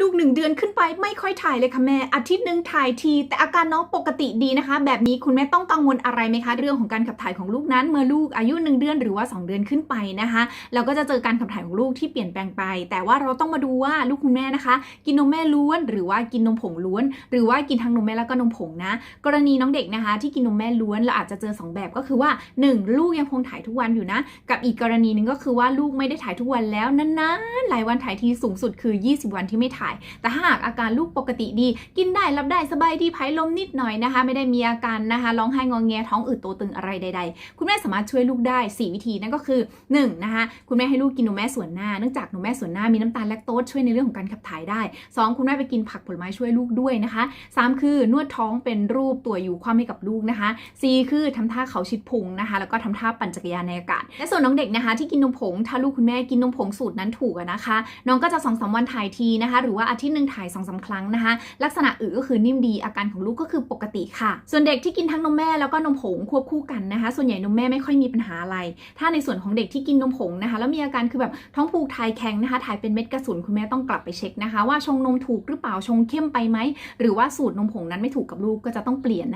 ลูกหนึ่งเดือนขึ้นไปไม่ค่อยถ่ายเลยค่ะแม่ อาทิตย์หนึ่งถ่ายที แต่อาการน้องปกติดีนะคะ แบบนี้คุณแม่ต้องกังวลอะไรไหมคะ เรื่องของการขับถ่ายของลูกนั้น เมื่อลูกอายุหนึ่งเดือนหรือว่า 2 เดือนขึ้นไปนะคะ เราก็จะเจอการขับถ่ายของลูกที่เปลี่ยนแปลงไป แต่ว่าเราต้องมาดูว่าลูกคุณแม่นะคะ กินนมแม่ล้วน หรือว่ากินนมผงล้วน หรือว่ากินทั้งนมแม่แล้วก็นมผงนะ กรณีน้องเด็กนะคะ ที่กินนมแม่ล้วนเราอาจจะเจอสองแบบก็คือว่าหนึ่งลูกยังคงถ่ายทุกวันอยู่นะ กับอีกกรณีหนึ่งก็คือว่าลูกไม่ได้ถ่ายทุกวันแล้วนานๆหลายวันถ่ายทีสูงสุดคือ 20 วันที่ไม่ถ่ายแต่ถ้าหากอาการลูกปกติดี กินได้รับได้สบายดีภายลมนิดหน่อยนะคะ ไม่ได้มีอาการนะคะร้องไห้งอแงท้องอืดโตตึงอะไรใด ๆ คุณแม่สามารถช่วยลูกได้ 4 วิธีนั่นก็คือ1นะคะคุณแม่ให้ลูกกินนมแม่ส่วนหน้าเนื่องจากนมแม่ส่วนหน้ามีน้ำตาลแลคโตสช่วยในเรื่องของการขับถ่ายได้ 2 คุณแม่ไปกินผักผลไม้ช่วยลูกด้วยนะคะ 3 คือนวดท้องเป็นรูปตัวอยู่ความให้กับลูกนะคะ 4 คือทำท่าเขาชิดพุงนะคะ แล้วก็ทำท่าปั่นจักรยานในอากาศ และส่วนน้องเด็กนะคะ ที่กินนมผงถ้าลูกคุณแม่กินนมผงสูตรนั้นถูกนะคะ น้องก็จะ2อสวันถ่ายทีนะคะหรือว่าอาทิตย์หนึ่งถ่าย2อสาครั้งนะคะ ลักษณะอื่นก็คือนิ่มดีอาการของลูกก็คือปกติค่ะ ส่วนเด็กที่กินทั้งนมแม่แล้วก็นมผงควบคู่กันนะคะ ส่วนใหญ่นมแม่ไม่ค่อยมีปัญหาอะไร ถ้าในส่วนของเด็กที่กินนมผงนะคะ แล้วมีอาการคือแบบท้องผูกถ่ายแข็งนะคะถ่ายเป็นเม็ดกระสุนคุณแม่ต้องกลับไปเช็คนะคะ ว่าชงนมถูกหรือเปล่าชงเข้มไปไหมหรือว่าสูตรนมผงนั้นไม่ถูกกับลูกก็จะต้องเปลี่ยนนะคะ